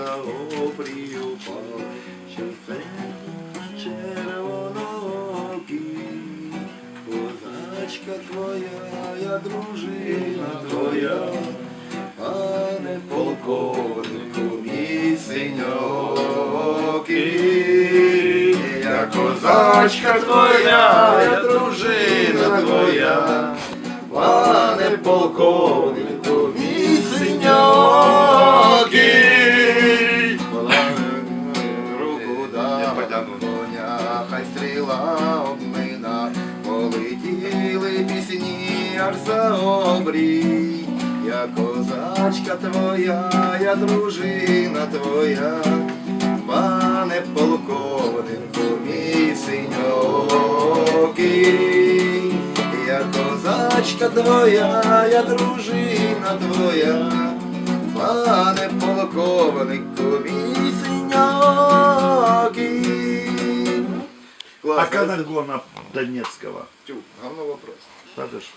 обрію пал, червонокі, козачка твоя, я дружина твоя, пане полковнику, мій синьокий, я козачка твоя, я дружина твоя, пане полковнику, коня, хай стріла обмина, полетіли пісні аж за обрій. Я козачка твоя, я дружина твоя, пане полковнику, мій синьокий. Я козачка твоя, я дружина твоя, пане полковнику, мій синьокий. А как гона Донецкого? Тю, говно вопрос. Ж